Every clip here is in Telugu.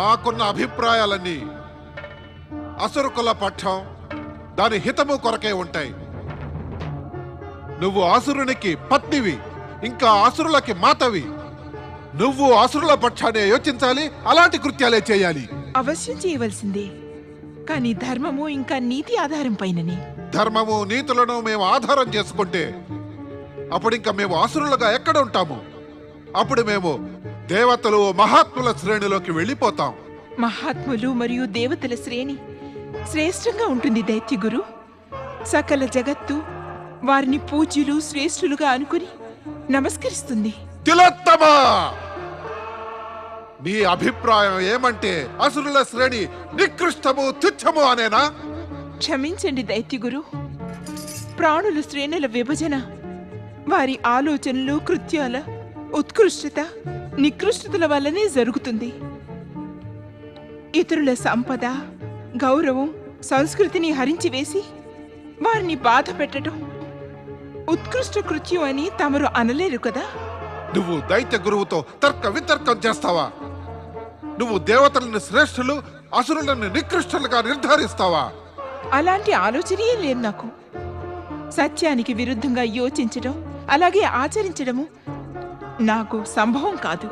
మాకున్న అభిప్రాయాలన్నీ అసురుకుల పక్షం దాని హితము కొరకే ఉంటాయి. నువ్వు అసురునికి పత్నివి ఇంకా అసురులకి మాతవి. నువ్వు అసురుల పక్షానే యోచించాలి అలాంటి కృత్యాలే చేయాలి. అవశ్యం చేయవలసిందే. కానీ ధర్మము ఇంకా నీతి ఆధారం పైననే. ధర్మము నీతులను మేము ఆధారం చేసుకుంటే అప్పుడు ఇంకా మేము అసురులుగా ఎక్కడ ఉంటాము? అప్పుడు మేము దేవతలు మహాత్ముల శ్రేణిలోకి వెళ్ళిపోతాం. మహాత్ములు మరియు దేవతల శ్రేణి శ్రేష్టంగా ఉంటుంది దైత్యగురు. సకల జగత్తు వారిని పూజ్యులు శ్రేష్ఠులుగా అనుకుని నమస్కరిస్తుంది. తిలోత్తమా! నీ అభిప్రాయం ఏమంటే అసురుల శ్రేణి నికృష్టము తుచ్చము అనేనా? క్షమించండి దైత్యగురు. ప్రాణుల శ్రేణుల విభజన వారి ఆలోచనలు కృత్యాల ఉత్కృష్టత నికృష్టతల వల్లనే జరుగుతుంది. ఇతరుల సంపద గౌరవం సంస్కృతిని హరించివేసి వారిని బాధ పెట్టడం ఉత్కృష్ట కృత్యం అని తమరు అనలేరు కదా? నువ్వు దైత్య గురువుతో తర్క వితర్కం చేస్తావా? నువ్వు దేవతలను శ్రేష్ఠులు అసురులను నికృష్టులుగా నిర్ధారిస్తావా? అలాంటి ఆలోచనయే లేదు నాకు. సత్యానికి విరుద్ధంగా యోచించడం అలాగే ఆచరించడము నాకు సంభవం కాదు.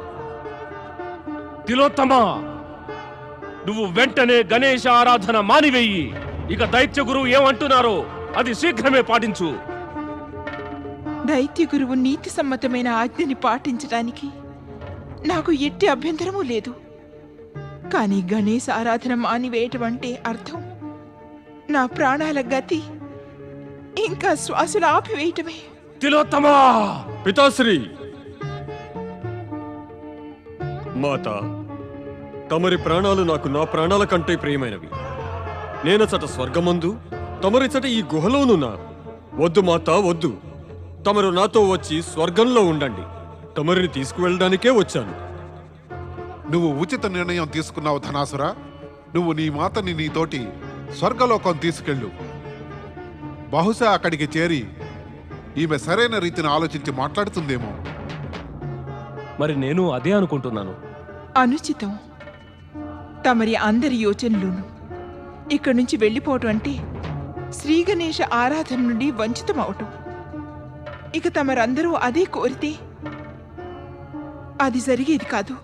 తిలోత్తమా నువ్వు వెంటనే గణేష ఆరాధన మానివేయి. ఇక దైత్య గురువు ఏమంటున్నారో అది శీఘ్రమే పాటించు. దైత్య గురువు నీతి సమ్మతమైన ఆజ్ఞని పాటించడానికి నాకు ఎట్టి అభ్యంతరమూ లేదు. కానీ గణేశ ఆరాధన మానివేయటం అంటే అర్థం. నా ప్రాణాల గతి ఇంకా శ్వాసలు ఆపివేయటమే తిలోత్తమా పితాశ్రీ! మాత తమరి ప్రాణాలు నాకు నా ప్రాణాల కంటే ప్రియమైనవి. నేనచట స్వర్గమందు తమరిచట ఈ గుహలోనున్నా వద్దు మాత వద్దు. తమరు నాతో వచ్చి స్వర్గంలో ఉండండి. తమరిని తీసుకువెళ్ళడానికే వచ్చాను. నువ్వు ఉచిత నిర్ణయం తీసుకున్నావు ధనాసుర. నువ్వు నీ మాతని నీతోటి స్వర్గలోకం తీసుకెళ్ళు. బహుశా అక్కడికి చేరి ఈమె సరైన రీతిని ఆలోచించి మాట్లాడుతుందేమో. మరి నేను అదే అనుకుంటున్నాను. అనుచితం. తమరి అందరి యోచనలోను. ఇక్కడి నుంచి వెళ్ళిపోవటం అంటే శ్రీ గణేష ఆరాధన నుండి వంచితం అవటం ఇక తమరందరూ అదే కోరితే అది జరిగేది కాదు.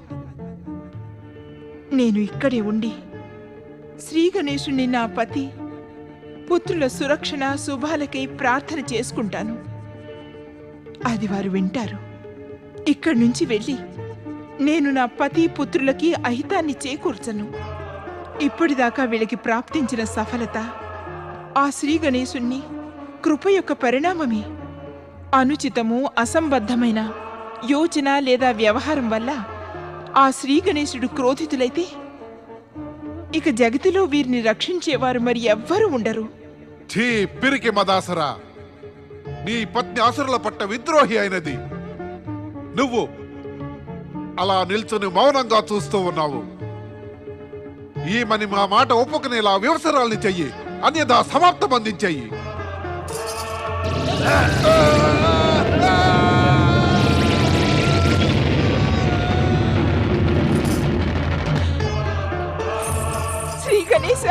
నేను ఇక్కడే ఉండి శ్రీ గణేశుని నా పతి పుత్రుల సురక్షణ శుభాలకై ప్రార్థన చేసుకుంటాను. అది వారు వింటారు. ఇక్కడి నుంచి వెళ్ళి నేను నా పతి పుత్రులకి అహితాన్ని చేకూర్చను. ఇప్పటిదాకా వీళ్ళకి ప్రాప్తించిన సఫలత ఆ శ్రీ గణేశుణ్ణి కృప యొక్క పరిణామమే. అనుచితము అసంబద్ధమైన యోచన లేదా వ్యవహారం వల్ల ఆ శ్రీ గణేశుడు క్రోధితులైతే ఇక జగతిలో వీరిని రక్షించేవారు మరి ఎవ్వరూ ఉండరు. ఛీ పిరికి మదాసరా. నీ పత్ని అసురుల పట్ట విద్రోహి అయినది. నువ్వు అలా నిల్చుని మౌనంగా చూస్తూ ఉన్నావు. ఈమని మా మాట ఒప్పుకునేలా వ్యవసరాల్ని చెయ్యి. అన్యదా సమాప్తం అందించేయి శ్రీ గణేశ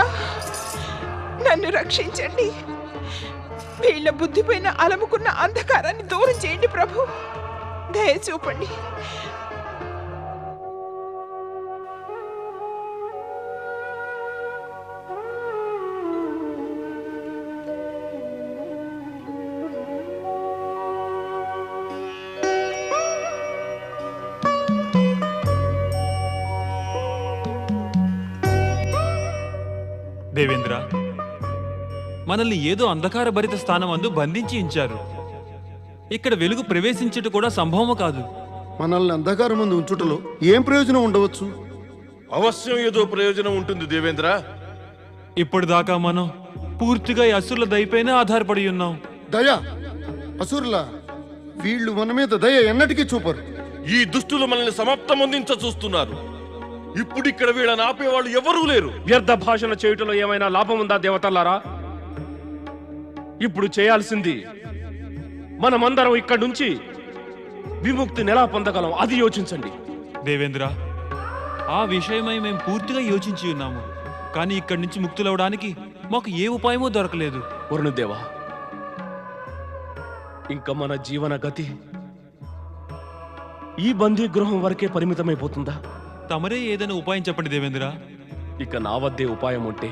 నన్ను రక్షించండి. వీళ్ళ బుద్ధిపైన అలముకున్న అంధకారాన్ని దూరం చేయండి ప్రభు. దయ చూపండి. మనల్ని ఏదో అంధకార భరిత స్థానం అందు బంధించి ఉంచారు. ఇక్కడ వెలుగు ప్రవేశించుట కూడా సంభవము కాదు. మనల్ని అంధకారం ముందు ఉంచుటలో ఏం ప్రయోజనం ఉండవచ్చు? అవశ్యం ఏదో ప్రయోజనం ఉంటుంది దేవేంద్ర. ఇప్పటిదాకా మనం పూర్తిగా ఈ అసురుల దయపైనే ఆధారపడి ఉన్నాం. దయ? అసురుల? వీళ్ళు మన మీద దయ ఎన్నటికీ చూపరు. ఈ దుష్టులు మనల్ని సమాప్తం అందించ చూస్తున్నారు. ఇప్పుడు ఇక్కడ వీళ్ళని ఆపేవాళ్ళు ఎవరూ లేరు. వ్యర్థ భాషణ చేయుటలో ఏమైనా లాభం ఉందా దేవతల్లారా ఇప్పుడు చేయాల్సింది మనమందరం ఇక్కడి నుంచి విముక్తిని ఎలా పొందగలం? అది యోచించండి. దేవేంద్ర ఆ విషయమై మేము పూర్తిగా యోచించి ఉన్నాము. కానీ ఇక్కడి నుంచి ముక్తులవడానికి మాకు ఏ ఉపాయమూ దొరకలేదు. వరుణదేవా ఇంకా మన జీవన గతి ఈ బందీ గృహం వరకే పరిమితమైపోతుందా? తమరే ఏదైనా ఉపాయం చెప్పండి దేవేంద్ర. ఇక నా వద్దే ఉపాయం ఉంటే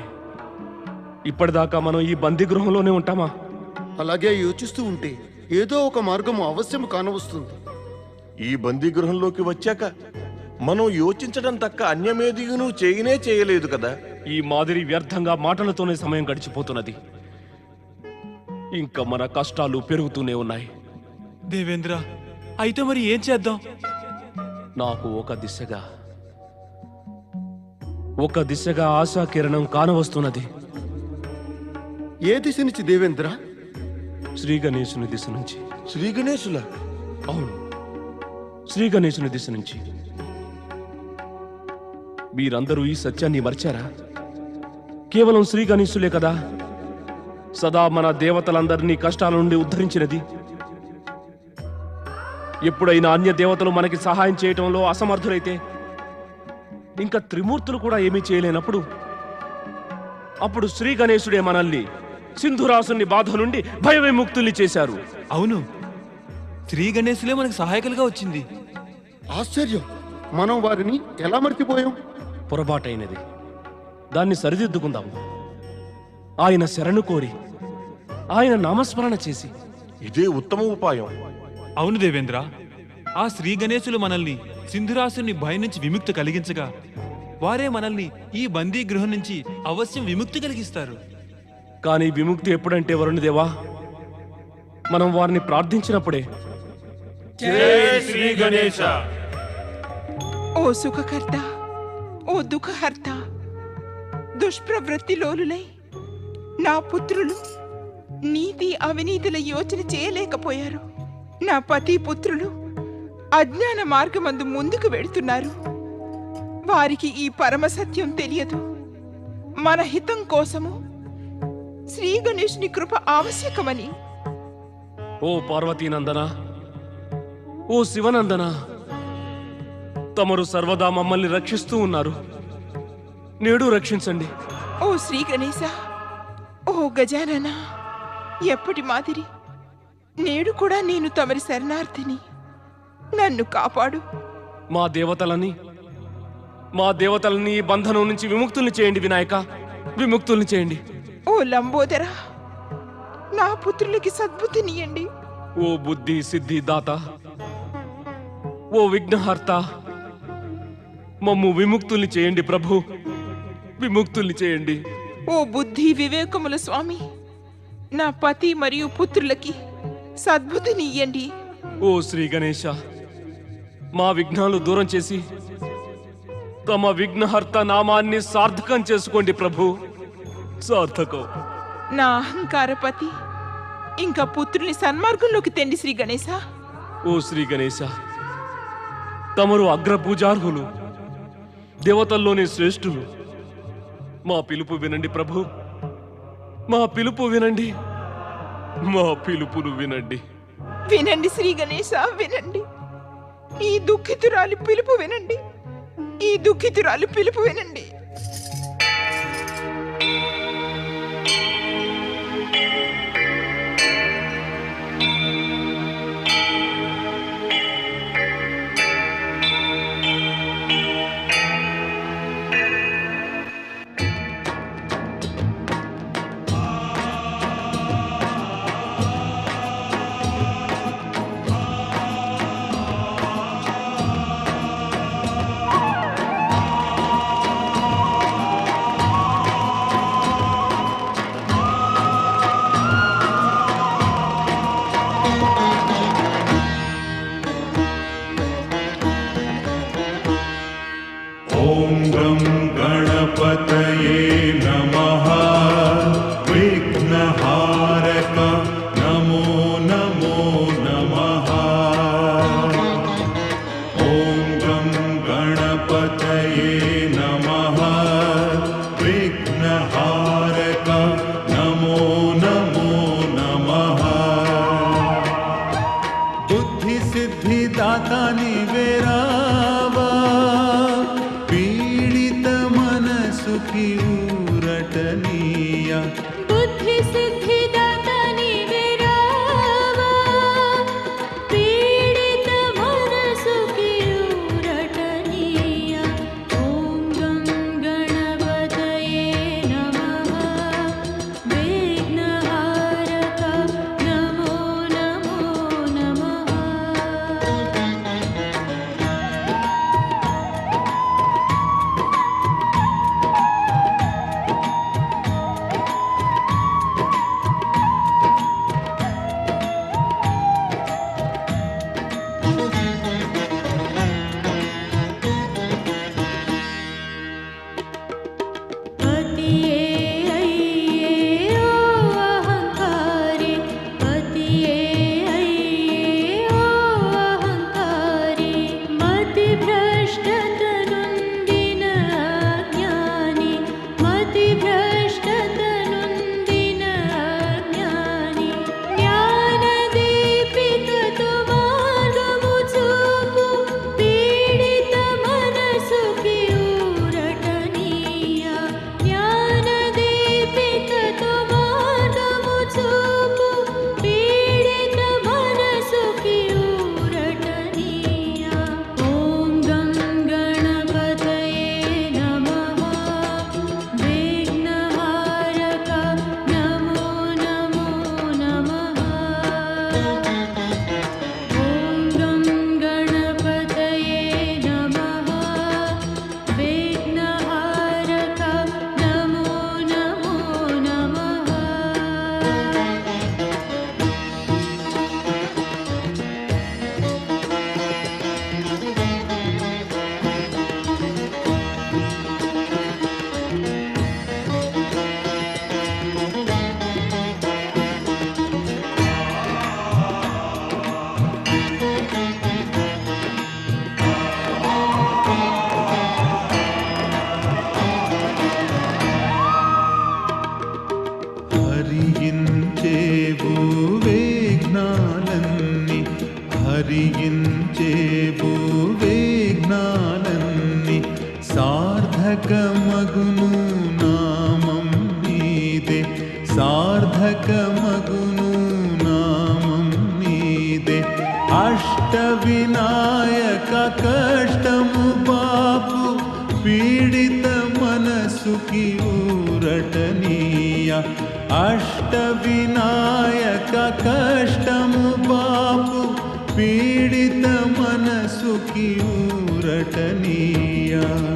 ఇప్పటిదాకా మనం ఈ బందీ గృహంలోనే ఉంటామా? అలాగే యోచిస్తూ ఉంటే ఏదో ఒక మార్గము అవశ్యం కానవస్తుంది. ఈ బందీ గృహంలోకి వచ్చాక మనం యోచించడం తక్క అన్యమేదియును చేయనే చేయలేదు కదా. ఈ మాదిరి వ్యర్థంగా మాటలతోనే సమయం గడిచిపోతున్నది. ఇంకా మన కష్టాలు పెరుగుతూనే ఉన్నాయి. దేవేంద్ర అయితే మరి ఏం చేద్దాం? నాకు ఒక దిశగా ఒక దిశగా ఆశా కిరణం కానవస్తున్నది. ఏ దిశ నుంచి దేవేంద్ర? శ్రీ గణేశుని దిశ నుంచి. శ్రీ గణేశుల? అవును. శ్రీ గణేశుని దిశ నుంచి. మీరందరూ ఈ సత్యాన్ని మర్చారా? కేవలం శ్రీ గణేశులే కదా. సదా మన దేవతలందరినీ కష్టాల నుండి ఉద్ధరించినది. ఎప్పుడైనా అన్య దేవతలు మనకి సహాయం చేయటంలో అసమర్థులైతే ఇంకా త్రిమూర్తులు కూడా ఏమీ చేయలేనప్పుడు అప్పుడు శ్రీ గణేశుడే మనల్ని సింధురాసుని బాధ నుండి భయ విముక్తుల్ని చేశారు. అవును. శ్రీ గణేశులే మనకు సహాయకులుగా వచ్చింది. ఆశ్చర్యం. మనం వారిని ఎలా మర్చిపోయాం? పొరపాటైనది. దాన్ని సరిదిద్దుకుందాం. ఆయన శరణు కోరి ఆయన నామస్మరణ చేసి. ఇదే ఉత్తమ ఉపాయం. అవును దేవేంద్ర. ఆ శ్రీ గణేశులు మనల్ని సింధురాసుని భయం నుంచి విముక్తి కలిగించగా వారే మనల్ని ఈ బందీ గృహం నుంచి అవశ్యం విముక్తి కలిగిస్తారు. కానీ విముక్తి ఎప్పుడంటే వరుణదేవా మనం వారిని ప్రార్థించినప్పుడే. ఓ సుఖకర్త ఓ దుఃఖహర్త దుష్ప్రవృత్తి లోలులై నా పుత్రులు నీతి అవినీతుల యోచన చేయలేకపోయారు. నా పతి పుత్రులు అజ్ఞాన మార్గమందు ముందుకు వెడుతున్నారు వారికి ఈ పరమ సత్యం తెలియదు. మన హితం కోసము శ్రీ గణేష్ని కృప ఆవశ్యకమని. ఓ పార్వతీనందన ఓ శివనందన తమరు సర్వదా మమ్మల్ని రక్షిస్తూ ఉన్నారు. నేడు రక్షించండి. ఓ శ్రీ గణేశ ఓ గజానన ఎప్పటి మాదిరి నేడు కూడా నేను తమరి శరణార్థిని. నన్ను కాపాడు. మా దేవతలని మా దేవతలని బంధనం నుంచి విముక్తుల్ని చేయండి వినాయక విముక్తుల్ని చేయండి. ఓ లంబోదర నా పుత్రులకి సద్బుద్ధినియండి ఓ బుద్ధి సిద్ధి దాత. ఓ విఘ్నహర్త. మమ్ము విముక్తుల్ని చేయండి ప్రభు. విముక్తుల్ని చేయండి. ఓ బుద్ధి వివేకముల స్వామి. నా పతి మరియు పుత్రులకి సద్బుద్ధినియ్యండి. ఓ శ్రీ గణేశ. మా విఘ్నాలు దూరం చేసి తమ విఘ్నహర్త నామాన్ని సార్థకం చేసుకోండి ప్రభు. సార్థకం. నా అహంకారపతి ఇంకా పుత్రుని సన్మార్గంలోకి తెండి శ్రీ గణేశ. ఓ శ్రీ గణేశ తమరు అగ్రపూజార్హులు దేవతల్లోని శ్రేష్ఠులు. మా పిలుపు వినండి ప్రభు మా పిలుపు వినండి మా పిలుపును వినండి. వినండి శ్రీ గణేశ వినండి. ఈ దుఃఖితురాలి పిలుపు వినండి ఈ దుఃఖితురాలి పిలుపు వినండి. dum dum ऊरटनीया बुद्धि सिद्धि अष्टविनायककष्टं पाप पीडितमनसुखीमुरटनीया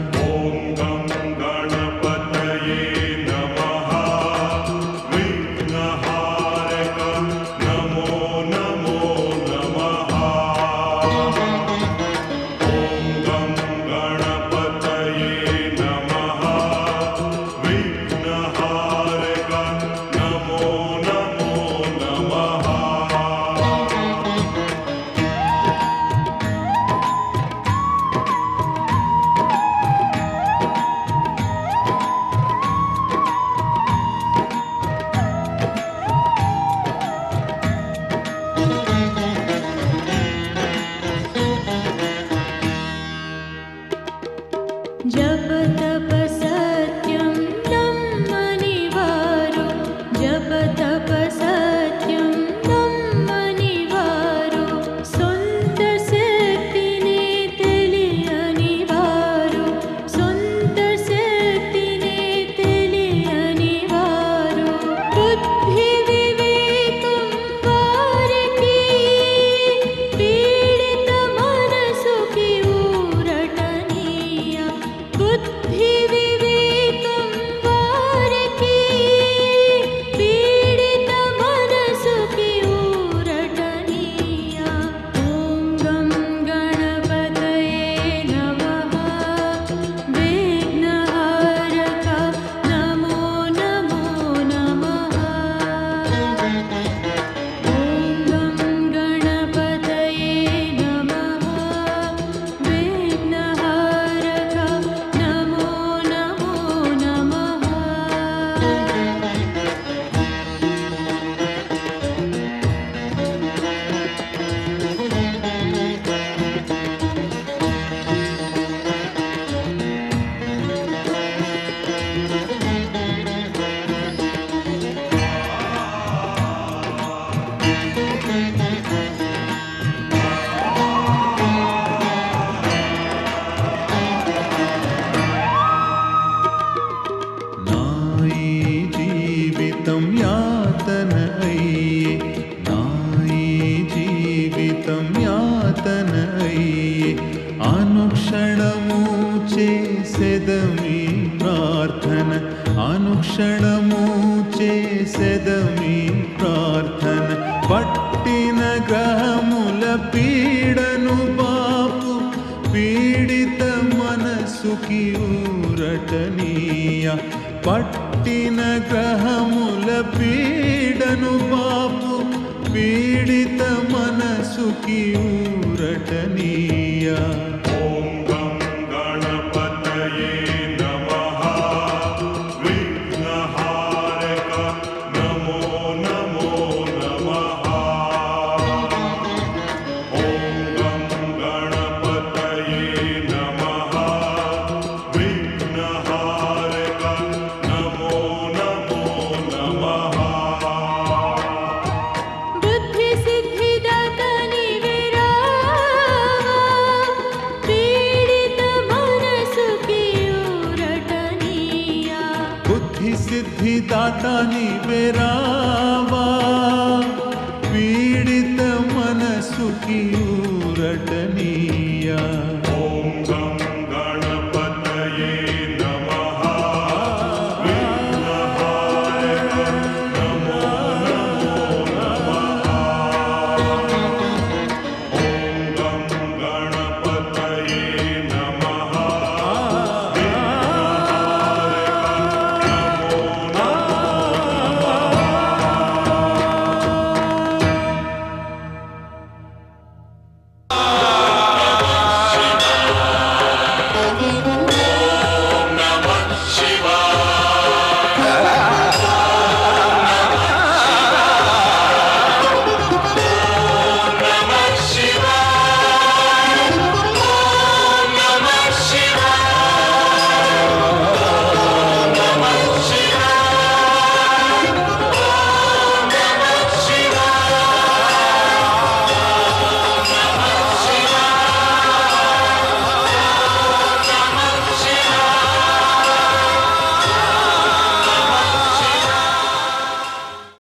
කිවුරටනීයා